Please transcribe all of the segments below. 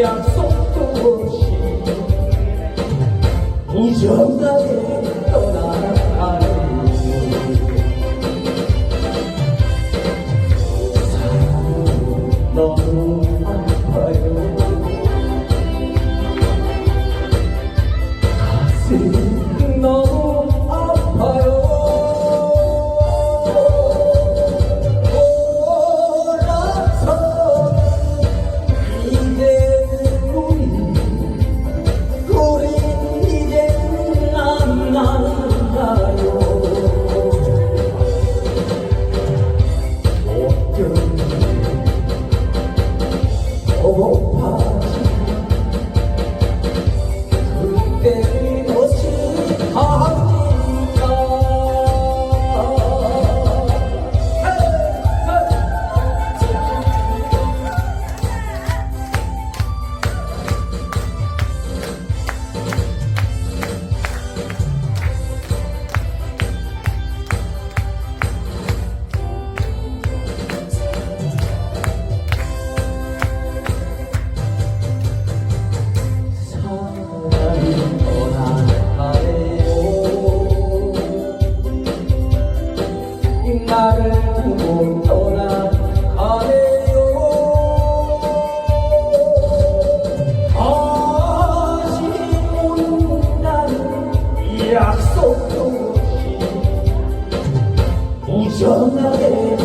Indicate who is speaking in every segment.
Speaker 1: 약속도 없이 무정하게 떠나가는 사랑은 너무 아파요 가슴이 너무 Yeah. 나를 두고 떠나가네요 다시 온다는 약속도 없이 무전하게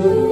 Speaker 1: good.